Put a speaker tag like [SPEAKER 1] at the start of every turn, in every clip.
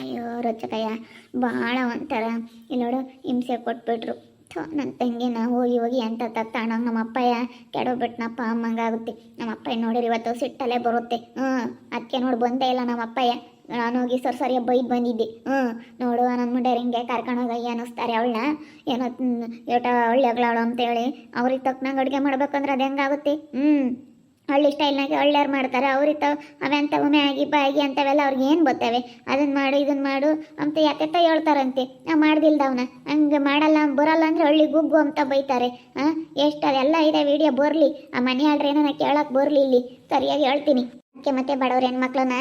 [SPEAKER 1] ಅಯ್ಯೋ, ರೊಚ್ಚಕಯ್ಯ ಭಾಳ ಒಂಥರ. ಇಲ್ಲೋಡು ಹಿಂಸೆ ಕೊಟ್ಬಿಟ್ರು. ಥೋ ನನ್ನ ತಂಗಿನ ಹೋಗಿ ಹೋಗಿ ಅಂತ ತತ್ತಾಣಂಗೆ ನಮ್ಮ ಅಪ್ಪಯ್ಯ ಕೆಡೋಬಿಟ್ನಪ್ಪ ಅಮ್ಮಂಗಾಗುತ್ತೆ ನಮ್ಮ ಅಪ್ಪಯ್ಯ ನೋಡಿರಿ, ಇವತ್ತು ಸಿಟ್ಟಲ್ಲೇ ಬರುತ್ತೆ. ಹ್ಞೂ ಅದಕ್ಕೆ ನೋಡಿ, ಬಂದೇ ಇಲ್ಲ ನಮ್ಮ ಅಪ್ಪಯ್ಯ. ನಾನು ಹೋಗಿ ಸರ್ ಸರಿಯಾಗಿ ಬೈದು ಬಂದಿದ್ದೆ. ಹ್ಞೂ, ನೋಡು, ನನ್ನ ಮುಂಡೆ ಹಿಂಗೆ ಕರ್ಕೊಂಡೋಗಿ ಅನ್ನಿಸ್ತಾರೆ ಅವಳನ್ನ. ಏನೋ ಏಟ ಒಳ್ಳೆಗಳವಳು ಅಂತೇಳಿ. ಅವ್ರಿಗೆ ತಕ್ಕನಂಗೆ ಅಡುಗೆ ಮಾಡ್ಬೇಕಂದ್ರೆ ಅದು ಹೆಂಗಾಗುತ್ತೆ? ಹ್ಞೂ ಹಳ್ಳಿ ಸ್ಟೈಲ್ನಾಗೆ ಒಳ್ಳೆಯವ್ರು ಮಾಡ್ತಾರೆ. ಅವ್ರಿತ ಉಮೆ ಆಗಿ ಬಾಗಿ ಅಂತವೆಲ್ಲ ಅವ್ರಿಗೆ ಏನು ಬತ್ತವೆ ಅದನ್ನ ಮಾಡು ಇದನ್ನ ಮಾಡು ಅಂತ ಯಾಕೆತ್ತ ಹೇಳ್ತಾರಂತೆ. ನಾವು ಮಾಡ್ದಿಲ್ದ ಅವನ. ಹಂಗೆ ಮಾಡಲ್ಲ, ಬರಲ್ಲ ಅಂದ್ರೆ ಹಳ್ಳಿ ಗುಗ್ಗು ಅಂತ ಬೈತಾರೆ. ಹಾಂ ಎಷ್ಟು ಅದೆಲ್ಲ ಇದೆ ವಿಡಿಯೋ ಬರಲಿ. ಆ ಮನೆ ಆಡ್ರೇನೋ ನಾ ಕೇಳಕ್ಕೆ ಬರಲಿ ಇಲ್ಲಿ. ಸರಿಯಾಗಿ ಹೇಳ್ತೀನಿ. ಅದಕ್ಕೆ ಮತ್ತೆ ಬಡವ್ರ ಹೆಣ್ಮಕ್ಳನ್ನ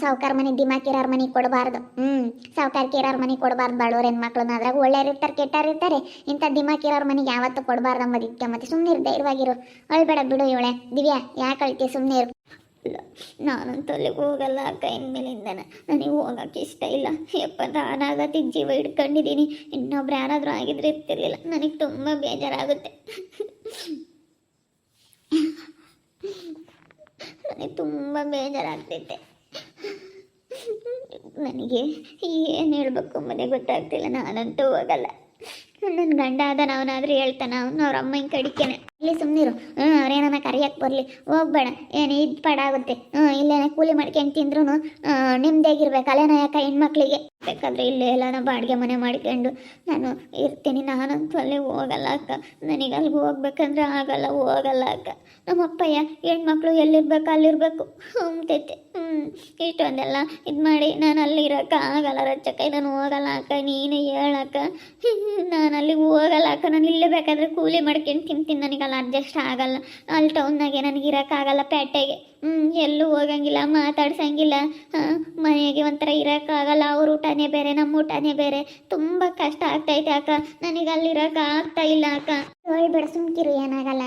[SPEAKER 1] ಸಾವುಕಾರ ಮನೆ ದಿಮಾಕಿರೋರ್ ಮನೆಗೆ ಕೊಡಬಾರ್ದು. ಹ್ಞೂ ಸಾವುಕಾರ ಇರೋರ್ ಮನೆಗೆ ಕೊಡಬಾರ್ದು ಬಡವ್ರ ಹೆಣ್ಮಕ್ಳನ್ನ. ಅದ್ರಾಗ ಒಳ್ಳೆಯವ್ರು ಇರ್ತಾರೆ, ಕೆಟ್ಟವ್ರು ಇರ್ತಾರೆ. ಇಂಥ ದಿಮಾಕಿರೋರ್ ಮನೆಗೆ ಯಾವತ್ತೂ ಕೊಡಬಾರ್ದು ಅಂಬದಿಕ್ಕೆ ಮತ್ತೆ ಸುಮ್ಮನೆ ಧೈರ್ಯವಾಗಿರು. ಅಳ್ಬೇಡ ಬಿಡು ಇವಳೆ. ದಿವ್ಯಾ, ಯಾಕೆ ಅಳ್ತಿ? ಸುಮ್ಮನೆ ಇರು. ನಾನಂತೂ ಅಲ್ಲಿಗೆ ಹೋಗಲ್ಲ ಅಕ್ಕ, ಇನ್ಮೇಲಿಂದನ. ನನಗೆ ಹೋಗಕ್ಕೆ ಇಷ್ಟ ಇಲ್ಲ. ಯಪ್ಪ ನಾನಾಗತ್ತಿ ಜೀವ ಇಟ್ಕೊಂಡಿದ್ದೀನಿ ಇನ್ನೊಬ್ರು ಯಾರಾದರೂ ಆಗಿದ್ರೆ ಇರ್ತಿರ್ಲಿಲ್ಲ. ನನಗೆ ತುಂಬ ಬೇಜಾರಾಗುತ್ತೆ. ನನಗೆ ತುಂಬ ಬೇಜಾರಾಗ್ತೈತೆ. ನನಗೆ ಏನು ಹೇಳ್ಬೇಕು ಮನೆ ಗೊತ್ತಾಗ್ತಿಲ್ಲ, ನಾನಂತೂ ಹೋಗಲ್ಲ. ನನ್ನ ಗಂಡ ಆದ ಅವನಾದ್ರೂ ಹೇಳ್ತಾನ, ಅವನು ಅವ್ರ ಅಮ್ಮನ ಕಡಿಕೆನೆ. ಇಲ್ಲಿ ಸುಮ್ಮನಿರು ಬರಲಿ, ಹೋಗ್ಬೇಡ. ಏನು ಇದು ಪಡಾಗುತ್ತೆ? ಇಲ್ಲೇನೆ ಕೂಲಿ ಮಾಡ್ಕೊಂಡು ತಿಂದ್ರು ನಿಮ್ದಾಗಿರ್ಬೇಕು. ಅಲ್ಲೇನ ಯಾಕ ಹೆಣ್ಮಕ್ಳಿಗೆ. ಬೇಕಾದ್ರೆ ಇಲ್ಲೇ ಎಲ್ಲ ಬಾಡಿಗೆ ಮನೆ ಮಾಡ್ಕೊಂಡು ನಾನು ಇರ್ತೀನಿ. ನಾನಂತೂ ಅಲ್ಲಿ ಹೋಗಲ್ಲ ಅಕ್ಕ. ನನಗೆ ಅಲ್ಲಿಗೆ ಹೋಗ್ಬೇಕಂದ್ರೆ ಆಗಲ್ಲ, ಹೋಗಲ್ಲ ಅಕ್ಕ. ನಮ್ಮ ಅಪ್ಪಯ್ಯ ಹೆಣ್ಮಕ್ಳು ಎಲ್ಲಿರ್ಬೇಕು, ಅಲ್ಲಿರ್ಬೇಕು. ಅಂತೈತೆ ಹ್ಞೂ ಇಷ್ಟೊಂದೆಲ್ಲ ಇದು ಮಾಡಿ ನಾನು ಅಲ್ಲಿ ಇರೋಕ್ಕ ಆಗಲ್ಲ ರಚ್ಚಕ್ಕ ನಾನು ಹೋಗಲ್ಲ ಅಕ್ಕ. ನೀನೇ ಹೇಳಕ್ಕ ನಾನು ಅಲ್ಲಿಗೆ ಹೋಗಲ್ಲ ಅಕ್ಕ. ನಾನು ಇಲ್ಲೇ ಬೇಕಾದ್ರೆ ಕೂಲಿ ಮಾಡ್ಕೊಂಡು ತಿಂತೀನಿ. ನನಗೆ ಅಲ್ಲಿ ಅಡ್ಜಸ್ಟ್ ಆಗಲ್ಲ. ಅಲ್ಲಿ ಟೌನ್ನಾಗೆ ನನಗೆ ಇರೋಕ್ಕಾಗಲ್ಲ ಪೇಟೆಗೆ. ಎಲ್ಲೂ ಹೋಗಂಗಿಲ್ಲ, ಮಾತಾಡ್ಸಂಗಿಲ್ಲ. ಮನೆಗೆ ಒಂಥರ ಇರೋಕ್ಕಾಗಲ್ಲ, ಅವ್ರ ಊಟನೇ ಬೇರೆ ನಮ್ಮ ಊಟನೇ ಬೇರೆ. ತುಂಬ ಕಷ್ಟ ಆಗ್ತೈತೆ ಅಕ್ಕ. ನನಗೆ ಅಲ್ಲಿರೋಕೆ ಆಗ್ತಾ ಇಲ್ಲ ಅಕ್ಕ. ಹೋಗ್ಬೇಡ ಸುಮ್ಕಿರು, ಏನಾಗಲ್ಲ.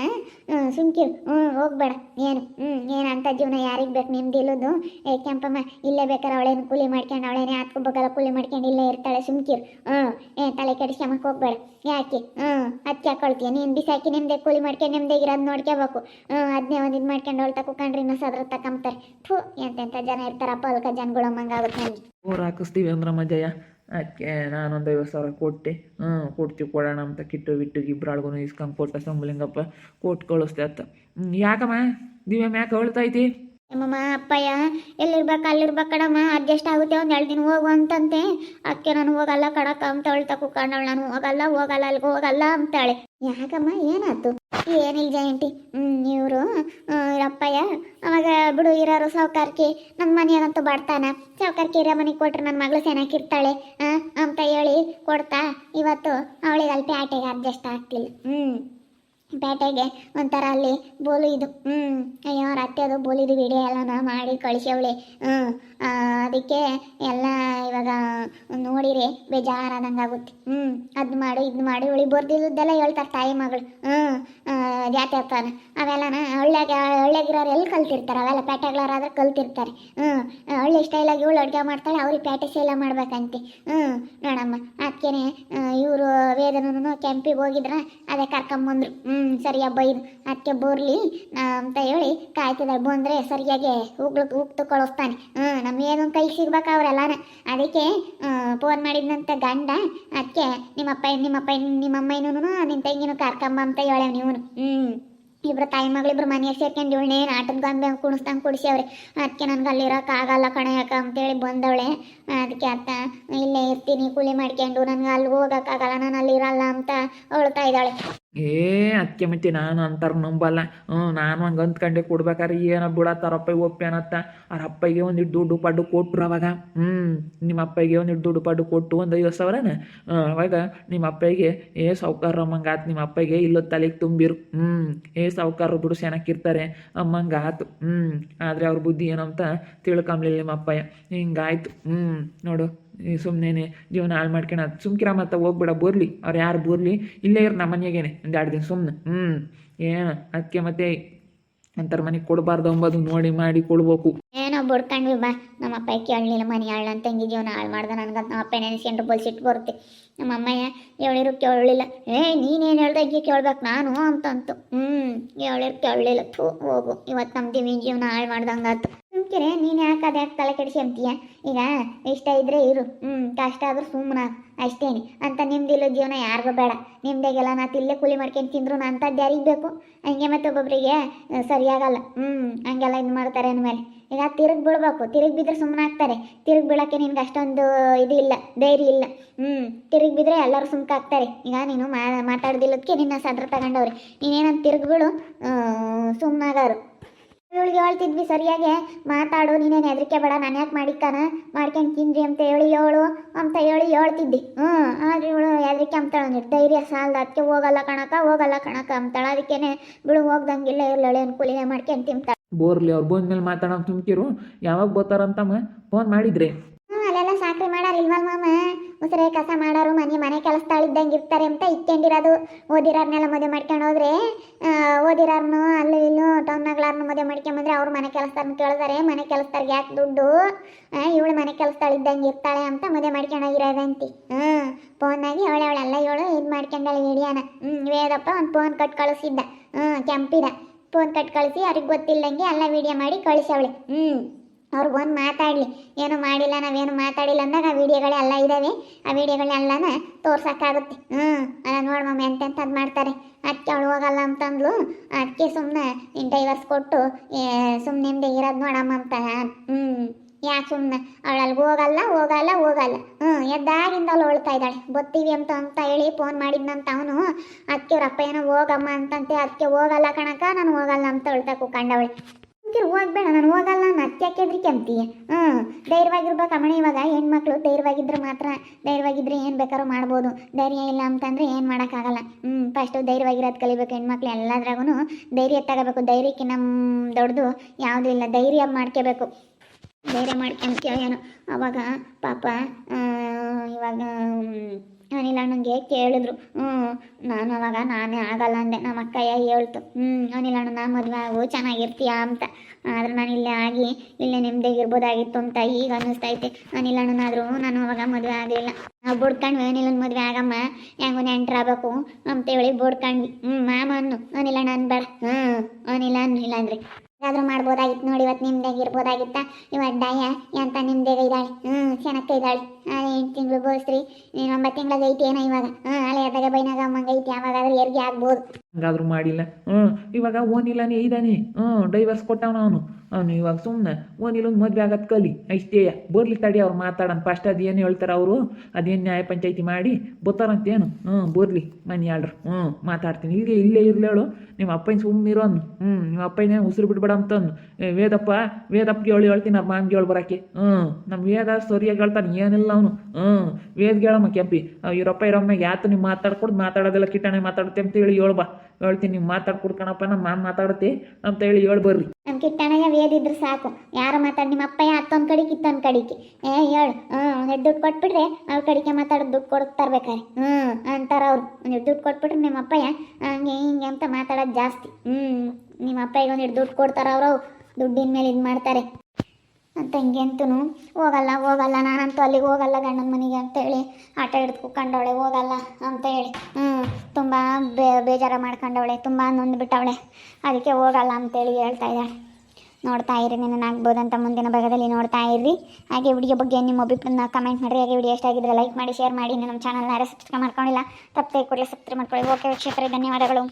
[SPEAKER 1] ಹ್ಮ್ ಸುಮ್ಕಿರು. ಹ್ಞೂ ಹೋಗ್ಬೇಡ. ಏನು? ಹ್ಞೂ ಏನಂತ ಜೀವನ ಯಾರಿಗೆ ಬೇಕು ನಿಮ್ದು ಇಲ್ಲದು? ಏ, ಕೆಂಪಮ್ಮ, ಇಲ್ಲೇ ಬೇಕಾರ ಅವಳೇನು ಕೂಲಿ ಮಾಡ್ಕೊಂಡು, ಅವಳೇನೇ ಹಾಕೋಬೇಕಲ್ಲ ಕೂಲಿ ಮಾಡ್ಕೊಂಡು ಇಲ್ಲೇ ಇರ್ತಾಳೆ, ಸುಮ್ಕಿರು. ಹ್ಞೂ ಏ, ತಲೆ ಕೆಡಿಸ್ಕೊಂಬಕ್ಕೆ ಹೋಗ್ಬೇಡ. ಯಾಕೆ? ಹ್ಞೂ ಅದಕ್ಕೆ ಹಾಕೊಳ್ತೀಯ? ನೀನು ಬಿಸಾಕಿ ನಿಮ್ದೇ ಕೂಲಿ ಮಾಡ್ಕೊಂಡು ನಿಮ್ದೇ ಇರೋದು ನೋಡ್ಕೋಬೇಕು ಹ್ಞೂ ಅದನ್ನೇ ಒಂದು ಇದು ಮಾಡ್ಕೊಂಡು ಅವಳು ತಕೊಂಡ್ರಿ ಇನ್ನೂ ಸದ್ರ ತಕೊಂತಾರೆ ಥೂ ಎಂತೆಂಥ ಜನ ಇರ್ತಾರಪ್ಪ, ಅಲ್ಕ ಜನಗಳು ಮಂಗಾಗುತ್ತೆ ನನಗೆ
[SPEAKER 2] ಊರು ಹಾಕಿಸ್ತೀವಿ ಅಂದ್ರೆ ಜಯ ಅದಕ್ಕೆ ನಾನೊಂದು ಐವತ್ತು ಸಾವಿರ ಕೊಟ್ಟೆ. ಹ್ಞೂ ಕೊಡ್ತೀವಿ ಕೊಡೋಣ ಅಂತ ಕಿಟ್ಟು ಬಿಟ್ಟು ಇಬ್ಬರಾಳ್ಗೂ ಇಸ್ಕೊಂಡು ಕೊಟ್ಟ ಸಂಬಲಿಂಗಪ್ಪ ಕೊಟ್ಟು ಕಳಿಸ್ದೆ ಅತ್ತ ಯಾಕಮ್ಮ? ದಿವ್ಯ ಮ್ಯಾಕೆ ಹೊಳ್ತೈತಿ
[SPEAKER 1] ಅಮ್ಮಮ್ಮ ಅಪ್ಪಯ್ಯ, ಎಲ್ಲಿರ್ಬೇಕು ಅಲ್ಲಿರ್ಬೇಕು ಕಣಮ್ಮ ಅಡ್ಜಸ್ಟ್ ಆಗುತ್ತೆ ಒಂದು ಎರಡು ದಿನ ಹೋಗು ಅಂತಂತೆ. ಅದಕ್ಕೆ ನಾನು ಹೋಗಲ್ಲ ಕಡಕ ಅಂತ ಹೇಳ್ತಾ ಕುಕ್ಕಂಡವಳು ನಾನು. ಹೋಗಲ್ಲ ಹೋಗಲ್ಲ ಅಲ್ಲಿಗೆ ಹೋಗಲ್ಲ ಅಂತಾಳೆ. ಯಾಕಮ್ಮ, ಏನಾಯ್ತು? ಏನಿಲ್ಲ ಹ್ಞೂ ಇವರು ಅಪ್ಪಯ್ಯ ಅವಾಗ ಬಿಡು, ಇರೋರು ಸಾವುಕಾರ್ಕಿ. ನಮ್ಮ ಮನೆಯವರಂತೂ ಬಡ್ತಾನ ಸಾವುಕಾರ್ಕಿ ಇರೋ ಮನೆಗೆ ಕೊಟ್ರೆ ನನ್ನ ಮಗಳು ಚೆನ್ನಾಗಿರ್ತಾಳೆ ಅಂತ ಹೇಳಿ ಕೊಡ್ತಾ ಇವತ್ತು ಅವಳಿಗೆ ಅಲ್ಲಿ ಪ್ಯಾಟೆಗೆ ಅಡ್ಜಸ್ಟ್ ಆಗ್ತಿಲ್ಲ. ಹ್ಞೂ ಪೇಟೆಗೆ ಒಂಥರ ಅಲ್ಲಿ ಬೋಲು ಇದು. ಹ್ಞೂ ಅಯ್ಯೋ ಅವ್ರ ಅತ್ತೆದು ಬೋಲಿದು ವಿಡಿಯೋ ಎಲ್ಲ ಮಾಡಿ ಕಳಿಸ್ಯವಳಿ. ಹ್ಞೂ ಅದಕ್ಕೆ ಎಲ್ಲ ಇವಾಗ ನೋಡಿರಿ ಬೇಜಾರಾದಂಗೆ ಆಗುತ್ತೆ. ಹ್ಞೂ ಅದು ಮಾಡು, ಇದು ಮಾಡಿ, ಇವಳಿಗೆ ಬರ್ದಿದ್ದೆಲ್ಲ ಹೇಳ್ತಾರೆ ತಾಯಿ ಮಗಳು. ಹ್ಞೂ ಜಾತಿ ಇರ್ತಾನೆ ಅವೆಲ್ಲನ ಹಳ್ಳ್ಯಾಗ, ಹಳ್ಳ್ಯಾಗಿರೋರು ಎಲ್ಲಿ ಕಲ್ತಿರ್ತಾರೆ? ಅವೆಲ್ಲ ಪೇಟೆಗಳಾದ್ರೆ ಕಲ್ತಿರ್ತಾರೆ. ಹ್ಞೂ ಹಳ್ಳಿ ಸ್ಟೈಲಾಗಿ ಇವಳು ಅಡುಗೆ ಮಾಡ್ತಾಳೆ, ಅವ್ರಿಗೆ ಪೇಟೆ ಸೇಲ ಮಾಡ್ಬೇಕಂತೆ. ಹ್ಞೂ ನೋಡಮ್ಮ ಅದಕ್ಕೇನೆ ಇವರು ವೇದನೂ ಕೆಂಪಿಗೆ ಹೋಗಿದ್ರೆ, ಅದೇ ಕರ್ಕೊಂಬಂದ್ರು. ಹ್ಞೂ ಸರಿಯಾಗಿ ಬೈದು ಅದಕ್ಕೆ ಬರ್ಲಿ ಅಂತ ಹೇಳಿ ಕಾಯ್ತಿದ್ದಾಳೆ ಬಂದರೆ ಸರಿಯಾಗಿ ಉಗ್ಳಕ್ಕೆ ಉಗ್ತು ಕಳಿಸ್ತಾನೆ ಹ್ಞೂ ನಮಗೇನೊಂದು ಕೈ ಸಿಗ್ಬೇಕು ಅವರೆಲ್ಲನ. ಅದಕ್ಕೆ ಫೋನ್ ಮಾಡಿದಂತ ಗಂಡ ಅದಕ್ಕೆ ನಿಮ್ಮಪ್ಪ ನಿಮ್ಮಪ್ಪ ನಿಮ್ಮಮ್ಮನೂ ನಿನ್ನ ತಂಗಿನೂ ಕರ್ಕಂಬ ಅಂತ ಹೇಳ್ಯಾವ ನೀವು ಹ್ಞೂ ಇಬ್ರು ತಾಯಿ ಮಗಳಿಬ್ರು ಮನೆಯಾಗ ಸೇರ್ಕೊಂಡು ಇವಳನ್ನೇನು ಆಟದ ಗೊಂಬೆ ಕುಣಿಸ್ದಂಗೆ ಕುಡಿಸ್ಯವ್ರೆ. ಅದಕ್ಕೆ ನನಗೆ ಅಲ್ಲಿರೋಕ್ಕಾಗಲ್ಲ ಯಾಕ ಅಂತೇಳಿ ಬಂದವಳೆ. ಅದಕ್ಕೆ ಅತ್ತ ಇಲ್ಲೇ ಇರ್ತೀನಿ, ಕೂಲಿ ಮಾಡ್ಕೊಂಡು, ನನಗೆ ಅಲ್ಲಿ ಹೋಗೋಕ್ಕಾಗಲ್ಲ ನಾನು ಅಲ್ಲಿ ಇರಲ್ಲ ಅಂತ ಅಳ್ತಾ ಇದ್ದಾಳೆ.
[SPEAKER 2] ಏ ಅದಕ್ಕೆ ಮತ್ತೆ ನಾನು ಅಂತಾರೆ ನಂಬಲ್ಲ. ಹ್ಞೂ, ನಾನು ಹಂಗೆ ಅಂದ್ಕೊಂಡೆ ಕೊಡ್ಬೇಕಾರೆ ಏನೋ ಬಿಡತ್ತಾರಪ್ಪ ಒಪ್ಪೇನತ್ತ ಅವ್ರ ಅಪ್ಪಗೆ ಒಂದಿಟ್ಟು ದುಡ್ಡು ಪಡ್ಡು ಕೊಟ್ರು ಅವಾಗ. ಹ್ಞೂ ನಿಮ್ಮ ಅಪ್ಪಗೆ ಒಂದಿಟ್ಟು ದುಡ್ಡು ಪಡ್ಡು ಕೊಟ್ಟು ಒಂದು ಐವತ್ತು ಸಾವಿರನ. ಅವಾಗ ನಿಮ್ಮ ಅಪ್ಪಗೆ, ಏ, ಸಾವುಕಾರ ಅಮ್ಮಂಗೆ ಆತು ನಿಮ್ಮ ಅಪ್ಪಗೆ ಇಲ್ಲೋ ತಲೆಗೆ ತುಂಬಿರು. ಹ್ಞೂ, ಏ, ಸಾವ್ಕಾರ ಬಿಡು ಚೆನ್ನಾಗಿರ್ತಾರೆ ಅಮ್ಮಂಗೆ ಆತು. ಹ್ಞೂ, ಆದರೆ ಅವ್ರ ಬುದ್ಧಿ ಏನಂತ ತಿಳ್ಕೊಂಬ್ಲಿಲ್ಲ ನಿಮ್ಮ ಅಪ್ಪಯ್ಯ. ಹಿಂಗಾಯ್ತು ಹ್ಞೂ, ನೋಡು. ಸುಮ್ಮನೆ ಜೀವನ ಹಾಳು ಅದು ಸುಮ್ಕಿರ ಮತ್ತೆ ಹೋಗ್ಬಿಡ, ಬೋರ್ಲಿ. ಅವ್ರು ಯಾರು ಬೋರ್ಲಿ? ಇಲ್ಲೇ ಇರು ನಮ್ಮ ಮನೆಗೇನೆ. ಒಂದು ಎರಡು ದಿನ ಸುಮ್ಮನೆ ಹ್ಞೂ ಏನು? ಅದಕ್ಕೆ ಮತ್ತೆ ಅಂತಾರ ಮನೆ ಕೊಡಬಾರ್ದು ಅಂಬೋದು ನೋಡಿ ಮಾಡಿ ಕೊಡ್ಬೇಕು.
[SPEAKER 1] ಏನೋ ಬಡ್ಕೊಂಡ್ವಿ ಬಾ. ನಮ್ಮ ಅಪ್ಪ ಕೇಳಲಿಲ್ಲ ಮನೆ ಹಾಳು ಅಂತ ತಂಗಿ ಜೀವನ ಹಾಳು ಮಾಡ್ದೆ ನನಗೆ ನಮ್ಮ ಅಪ್ಪ ನೆನೆಸ್ಕೊಂಡು ಬಲ್ಸಿಟ್ಟು ಬರುತ್ತೆ. ನಮ್ಮ ಅಮ್ಮಯ್ಯ ಹೇಳಿರು ಕೇಳಲಿಲ್ಲ ಏ, ನೀನೇನು ಹೇಳ್ದಂಗೆ ಕೇಳ್ಬೇಕು? ನಾನು? ಅಂತಂತು. ಹ್ಞೂ ಹೇಳಿರು ಕೇಳಲಿಲ್ಲ ಥೂ, ಹೋಗು. ಇವತ್ತು ನಮ್ಮ ದಿವಿ ಜೀವನ ಹಾಳು ಮಾಡ್ದಂಗಾತು. ಸುಮ್ಕಿರೆ ನೀನು ಯಾಕೆ ಅದ್ಯಾಕ್ ತಲೆ ಕೆಡಿಸಿ ಅಂತೀಯ? ಈಗ ಇಷ್ಟ ಇದ್ರೆ ಇರು. ಹ್ಞೂ ಕಷ್ಟ ಆದ್ರೂ ಸುಮ್ಮನ ಅಷ್ಟೇನಿ. ಅಂತ ನಿಮ್ದಿಲ್ಲ ಜೀವನ ಯಾರಿಗೂ ಬೇಡ. ನಿಮ್ದಾಗೆಲ್ಲ ನಾ ತಿಲ್ಲೇ ಕೂಲಿ ಮಾಡ್ಕೊಂಡು ತಿಂದ್ರು ನಾ ಅಂಥದ್ದು ಯಾರಿಗೆ ಬೇಕು? ಹಂಗೆ ಮತ್ತೆ ಒಬ್ಬೊಬ್ಬರಿಗೆ ಸರಿಯಾಗಲ್ಲ. ಹ್ಞೂ ಹಂಗೆಲ್ಲ ಇದು ಮಾಡ್ತಾರೆ ಅಂದಮೇಲೆ. ಈಗ ತಿರುಗಿ ಬಿಡ್ಬೇಕು ತಿರುಗಿ ಬಿದ್ದರೆ ಸುಮ್ಮನೆ ಆಗ್ತಾರೆ. ತಿರುಗಿ ಬೀಳೋಕ್ಕೆ ನಿನ್ಗೆ ಅಷ್ಟೊಂದು ಇದು ಇಲ್ಲ, ಧೈರ್ಯ ಇಲ್ಲ. ಹ್ಞೂ ತಿರುಗಿ ಬಿದ್ದರೆ ಎಲ್ಲರೂ ಸುಮ್ಕಾಗ್ತಾರೆ ಈಗ ನೀನು ಮಾ ಮಾತಾಡ್ದಿಲ್ಲದಕ್ಕೆ ನಿನ್ನ ಸದ್ರ ತಗೊಂಡವ್ರೆ. ನೀನೇನಂತ ತಿರುಗಿ ಬೀಳು. ಸುಮ್ಮನಾಗರು ಇವಳಿಗೆ ಹೇಳ್ತಿದ್ವಿ ಸರಿಯಾಗಿ. ಮಾತಾಡು ನೀನೇನು ಹೆದರಿಕೆ ಬೇಡ ನಾನು ಯಾಕೆ ಮಾಡಿಕ್ಕಾನ? ಮಾಡ್ಕೊಂಡು ತಿಂದ್ರಿ ಅಂತ ಹೇಳಿ ಹೇಳು ಅಂತ ಹೇಳಿ ಹೇಳ್ತಿದ್ದಿ. ಹ್ಞೂ ಆದ್ರೆ ಇವಳು ಹೆದರಿಕೆ ಅಂತಾಳೆ ಧೈರ್ಯ ಸಾಲದ ಅದಕ್ಕೆ ಹೋಗಲ್ಲ ಕಣಕ ಹೋಗಲ್ಲ ಕಣಕ ಅಂತಾಳೆ ಅದಕ್ಕೇನೆ ಬಿಡು ಹೋಗ್ದಂಗಿಲ್ಲ ಇರ್ಲಳೆ ಅನುಕೂಲಿನೇ ಮಾಡ್ಕೊಂಡು ತಿಂತಾಳೆ.
[SPEAKER 2] ಬೋರ್ಲಿ ಅವ್ರು ಬಂದ್ಮೇಲೆ ಮಾತಾಡೋ ತುಂಬ್ಕಿರು ಯಾವಾಗ ಬರ್ತಾರಂತಮ್ಮ? ಫೋನ್ ಮಾಡಿದ್ರಿ.
[SPEAKER 1] ಹ್ಞೂ ಅಲ್ಲೆಲ್ಲ ಸಾಕ್ರಿ ಮಾಡಾರ ಇಲ್ವಲ್ಲ ಮಾಮ ಮುಸ್ರೆ ಕಸ ಮಾಡೋರು ಮನೆ ಮನೆ ಕೆಲಸದಾಳಿದ್ದಂಗೆ ಇರ್ತಾರೆ ಅಂತ ಇಟ್ಕೊಂಡಿರೋದು. ಓದಿರೋರ್ನೆಲ್ಲ ಮದುವೆ ಮಾಡ್ಕೊಂಡು ಹೋದ್ರೆ ಓದಿರೋರ್ನು ಅಲ್ಲೂ ಇಲ್ಲೂ ಟೌನ್ನಾಗ್ಲಾರ್ನು ಮದುವೆ ಮಾಡ್ಕೊಂಬಂದ್ರೆ ಅವ್ರು ಮನೆ ಕೆಲಸದಾರನ್ನ ಕೇಳ್ತಾರೆ. ಮನೆ ಕೆಲಸದಾರ್ಗೆ ಯಾಕೆ ದುಡ್ಡು? ಇವಳು ಮನೆ ಕೆಲಸದಾಳಿದ್ದಂಗೆ ಇರ್ತಾಳೆ ಅಂತ ಮದುವೆ ಮಾಡ್ಕೊಂಡು ಹೋಗಿರೋದಂತಿ ಹ್ಞೂ ಫೋನಾಗಿ ಅವಳೆ ಅವಳೆಲ್ಲ ಇವಳು ಇದು ಮಾಡ್ಕೊಂಡಾಳೆ ಹಿಡಿಯೋಣ ಹ್ಞೂ ವೇದಪ್ಪ ಒಂದು ಫೋನ್ ಕಟ್ ಕಳಿಸಿದ್ದ. ಹ್ಞೂ ಕೆಂಪಿದ. ಫೋನ್ ಕಟ್ ಕಳಿಸಿ ಅವ್ರಿಗೆ ಗೊತ್ತಿಲ್ಲದಂಗೆ ಎಲ್ಲ ವಿಡಿಯೋ ಮಾಡಿ ಕಳಿಸವಳೆ ಹ್ಞೂ ಅವ್ರಿಗೆ ಒಂದು ಮಾತಾಡಲಿ. ಏನು ಮಾಡಿಲ್ಲ, ನಾವೇನು ಮಾತಾಡಿಲ್ಲ ಅಂದಾಗ ಆ ವಿಡಿಯೋಗಳೆಲ್ಲ ಇದ್ದಾವೆ ಆ ವಿಡಿಯೋಗಳೆಲ್ಲನ ತೋರ್ಸೋಕ್ಕಾಗುತ್ತೆ. ಹ್ಞೂ ಅಲ್ಲ ನೋಡಿ ಮಮ್ಮಿ ಎಂತೆಂಥದ್ದು ಮಾಡ್ತಾರೆ. ಅದಕ್ಕೆ ಅವಳು ಹೋಗಲ್ಲ ಅಂತಂದ್ಲು. ಅದಕ್ಕೆ ಸುಮ್ಮನೆ ಡೈವರ್ಸ್ ಕೊಟ್ಟು ಸುಮ್ಮನೆ ನಿಮ್ಮದೇ ಇರೋದು ನೋಡಮ್ಮ ಅಂತ. ಹ್ಞೂ ಯಾಕೆ ಸುಮ್ಮನೆ ಅವಳು ಅಲ್ಲಿಗೆ ಹೋಗಲ್ಲ ಹೋಗಲ್ಲ ಹೋಗಲ್ಲ. ಹ್ಞೂ ಎದ್ದಾಗಿಂದ ಅವಳು ಹೊಳ್ತಾ ಇದ್ದಾಳೆ. ಬತ್ತೀವಿ ಅಂತ ಅಂತ ಹೇಳಿ ಫೋನ್ ಮಾಡಿದ್ನಂತ ಅವನು. ಅದಕ್ಕೆ ಅವ್ರ ಅಪ್ಪ ಏನೋ ಹೋಗಮ್ಮ ಅಂತಂತೆ. ಅದಕ್ಕೆ ಹೋಗಲ್ಲ ಕಣಕ ನಾನು ಹೋಗಲ್ಲ ಅಂತ ಹೇಳ್ತಾ ಕೂಕೊಂಡವಳೆ ಅಂತೀರ ಹೋಗ್ಬೇಡ, ನಾನು ಹೋಗಲ್ಲ ಹಾಕಿದ್ರಿ ಅಂತೀಯ? ಹ್ಞೂ ಧೈರ್ಯವಾಗಿರ್ಬೇಕು ಅಮ್ಮಣ ಇವಾಗ? ಹೆಣ್ಮಕ್ಳು ಧೈರ್ಯವಾಗಿದ್ರೆ ಮಾತ್ರ ಧೈರ್ಯವಾಗಿದ್ರೆ ಏನು ಬೇಕಾದ್ರೂ ಮಾಡ್ಬೋದು. ಧೈರ್ಯ ಇಲ್ಲ ಅಂತಂದರೆ ಏನು ಮಾಡೋಕ್ಕಾಗಲ್ಲ. ಹ್ಞೂ ಫಸ್ಟು ಧೈರ್ಯವಾಗಿರೋದು ಕಲಿಬೇಕು ಹೆಣ್ಮಕ್ಳು ಎಲ್ಲದ್ರಾಗೂ ಧೈರ್ಯ ತಗೋಬೇಕು. ಧೈರ್ಯಕ್ಕೆ ನಮ್ಮ ದೊಡ್ಡದು ಯಾವುದೂ ಇಲ್ಲ. ಧೈರ್ಯ ಮಾಡ್ಕೋಬೇಕು ಧೈರ್ಯ ಮಾಡ್ಕೊಂತೀವ ಏನೋ. ಅವಾಗ ಪಾಪ ಇವಾಗ ಅನಿಲ್ ಅಣ್ಣಂಗೆ ಕೇಳಿದ್ರು. ಹ್ಞೂ ನಾನು ಅವಾಗ ನಾನೇ ಆಗಲ್ಲ ಅಂದೆ. ನಮ್ಮ ಅಕ್ಕಯ್ಯ ಹೇಳ್ತು ಹ್ಞೂ ಅನಿಲ್ ಅಣ್ಣನ ಮದುವೆ ಆಗು, ಚೆನ್ನಾಗಿರ್ತೀಯ ಅಂತ. ಆದ್ರೆ ನಾನು ಇಲ್ಲೇ ಆಗಿ, ಇಲ್ಲೇ ನೆಮ್ಮದಿಗಿರ್ಬೋದಾಗಿತ್ತು ಅಂತ ಈಗ ಅನ್ನಿಸ್ತೈತೆ. ಅನಿಲ್ ಅಣ್ಣನಾದ್ರೂ ನಾನು ಅವಾಗ ಮದುವೆ ಆಗಲಿಲ್ಲ. ನಾವು ಬುಡ್ಕಂಡ್ವಿ ಅನಿಲನ ಮದುವೆ ಆಗಮ್ಮ. ಹೆಂಗು ನೆಂಟ್ರಾಗಬೇಕು ಅಂತೇಳಿ ಬುಡ್ಕಂಡ್ವಿ ಹ್ಞೂ ಮಾಮ ಅನ್ನು, ಅನಿಲ್ ಅಣ್ಣ ಅನ್ಬೇಡ ಹ್ಞೂ ಅನಿಲ ಅನ್ನಿಲ್ಲ ಅಂದ್ರೆ ಏನಾದ್ರೂ ಮಾಡ್ಬೋದಾಗಿತ್ತು ನೋಡಿ ಇವತ್ತು ನಿಮ್ದಾಗ ಇರ್ಬೋದಾಗಿತ್ತ? ಇವತ್ತು ಎಂತ ನಿಮ್ದಾಗ ಇದ್ದಾಳೆ ಹ್ಞೂ ಚೆನ್ನಾಗಿ ಇದ್ದಾಳೆ ಎಂಟು ತಿಂಗಳು ಬೋಸ್ರಿ ನೀನು ಒಂಬತ್ತು ಐತಿ ಏನೋ ಇವಾಗ. ಹ್ಞೂ ಅಲೆಯದಾಗ ಬೈನಾಗ ಅಮ್ಮಂಗೆ ಐತಿ, ಯಾವಾಗಾದ್ರೂ ಹೆರಿಗೆ ಆಗ್ಬೋದು.
[SPEAKER 2] ಹಂಗಾದ್ರೂ ಮಾಡಿಲ್ಲ. ಹ್ಞೂ ಇವಾಗ ಓನಿಲ್ಲನೇ ಇದ್ದಾನೆ ಹ್ಞೂ ಡೈವರ್ಸ್ ಕೊಟ್ಟವನ ಅವನು. ಅವನು ಇವಾಗ ಸುಮ್ಮನೆ ಓನಿಲ್ಲೊಂದು ಮದುವೆ ಆಗತ್ತೆ ಕಲಿ. ಅಷ್ಟೇಯ ಬರ್ಲಿ ತಡಿ ಅವ್ರು ಮಾತಾಡೋಣ ಫಸ್ಟ್ ಅದು ಏನು ಹೇಳ್ತಾರೆ ಅವರು? ಅದೇನು ನ್ಯಾಯ ಪಂಚಾಯತಿ ಮಾಡಿ ಬರ್ತಾರಂತೇನು ಹ್ಞೂ ಬರ್ಲಿ ಮನೆ ಆಡ್ರು ಹ್ಞೂ ಮಾತಾಡ್ತೀನಿ. ಇಲ್ಲೇ ಇಲ್ಲೇ ಇರ್ಲೇಳು ನಿಮ್ಮ ಅಪ್ಪನ ಸುಮ್ಮನೆ ಇರೋನು ಹ್ಞೂ ನಿಮ್ಮ ಅಪ್ಪನೇ ಉಸಿರು ಬಿಡ್ಬೇಡ ಅಂತಂದು ವೇದಪ್ಪ, ವೇದಪ್ಪಗೆ ಹೇಳಿ, ಹೇಳ್ತೀನಿ ಅವ್ರ ಮಾಮ್ಗೆ ಹೇಳಿ ಬರೋಕ್ಕೆ ಹ್ಞೂ ನಮ್ಮ ವೇದ ಸರಿಯಾಗಿ ಹೇಳ್ತಾನೆ. ಏನಿಲ್ಲ ಅವನು. ಹ್ಞೂ ವೇದ್ಗೆ ಹೇಳಮ್ಮ ಕೆಂಪಿ. ಇವರಪ್ಪ ಇರಮ್ಮ ಯಾತು ನೀವು ಮಾತಾಡ್ಕೊಡ್ದು ಮಾತಾಡೋದಿಲ್ಲ. ಕಿಟಾಣೆ ಮಾತಾಡುತ್ತೆ ಅಂತ ಹೇಳಿ ಹೇಳು ಬಾ. ಹೇಳ್ತೀನಿ, ನೀವು ಮಾತಾಡ್ಕೊಡ್ ಕಣಪ್ಪ ನಮ್ಮ ನಾನು ಮಾತಾಡ್ತಿ ಅಂತ ಹೇಳಿ ಹೇಳಿ ಬರ್ರಿ.
[SPEAKER 1] ನಮ್ಮ ಕಿಟ್ಟಣ್ಣಯ್ಯ ವೇದಿದ್ರು ಸಾಕು. ಯಾರು ಮಾತಾಡಿ ನಿಮ್ಮ ಅಪ್ಪಯ್ಯ ಅತ್ತೊಂದು ಕಡಿಕೆ ಇತ್ತೊಂದು ಕಡಿಕೆ ಏ, ಹೇಳು ಹ್ಞೂ ಒಂದೆರಡು ದುಡ್ಡು ಕೊಟ್ಬಿಟ್ರೆ ಅವ್ರ ಕಡಿಕೆ ಮಾತಾಡೋದು ದುಡ್ಡು ಕೊಡಕ್ ತರ್ಬೇಕಾರೆ. ಹ್ಞೂ ಅಂತಾರ ಅವ್ರು. ಒಂದೆರಡು ದುಡ್ಡು ಕೊಟ್ಬಿಟ್ರೆ ನಿಮ್ಮ ಅಪ್ಪಯ್ಯ ಹಂಗೆ ಹಿಂಗೆ ಅಂತ ಮಾತಾಡೋದು ಜಾಸ್ತಿ. ಹ್ಞೂ ನಿಮ್ಮ ಅಪ್ಪಯ್ಯ ಒಂದೆರಡು ದುಡ್ಡು ಕೊಡ್ತಾರ ಅವರು. ದುಡ್ಡಿನ ಮೇಲೆ ಇದು ಮಾಡ್ತಾರೆ. ಅಂತ ಹಿಂಗೆ ಅಂತೂ ಹೋಗಲ್ಲ ಹೋಗಲ್ಲ, ನಾನಂತೂ ಅಲ್ಲಿಗೆ ಹೋಗಲ್ಲ ಗಂಡನ ಮನೆಗೆ ಅಂತೇಳಿ ಆಟ ಹಿಡ್ದು ಕೂತ್ಕೊಂಡವಳೆ ಹೋಗಲ್ಲ ಅಂತ ಹೇಳಿ. ಹ್ಞೂ ತುಂಬ ಬೇ, ಬೇಜಾರ ಮಾಡ್ಕೊಂಡವಳೆ, ತುಂಬ ನೊಂದ್ಬಿಟ್ಟವಳೆ ಅದಕ್ಕೆ ಹೋಗಲ್ಲ ಅಂತೇಳಿ ಹೇಳ್ತಾ ಇದ್ದಾಳೆ. ನೋಡ್ತಾ ಇರಿ ನಿನ್ನಾಗ್ಬೋದಂತ ಮುಂದಿನ ಭಾಗದಲ್ಲಿ ನೋಡ್ತಾ ಇರ್ರಿ ಹಾಗೆ ವಿಡಿಯೋ ಬಗ್ಗೆ ನಿಮ್ಮ ಅಭಿಪ್ರಾಯನ ಕಮೆಂಟ್ ಮಾಡಿರಿ. ಹಾಗೆ ವಿಡಿಯೋ ಇಷ್ಟ ಆಗಿದ್ರೆ ಲೈಕ್ ಮಾಡಿ ಶೇರ್ ಮಾಡಿ. ನಮ್ಮ ಚಾನಲ್ನ ಯಾರು ಸಬ್ಸ್ಕ್ರೈಬ್ ಮಾಡ್ಕೊಂಡಿಲ್ಲ, ತಪ್ಪದೆ ಕೂಡಲೇ ಸಬ್ಸ್ಕ್ರೈಬ್ ಮಾಡ್ಕೊಳ್ಳಿ. ಓಕೆ ವೀಕ್ಷಕರೇ, ಧನ್ಯವಾದಗಳು.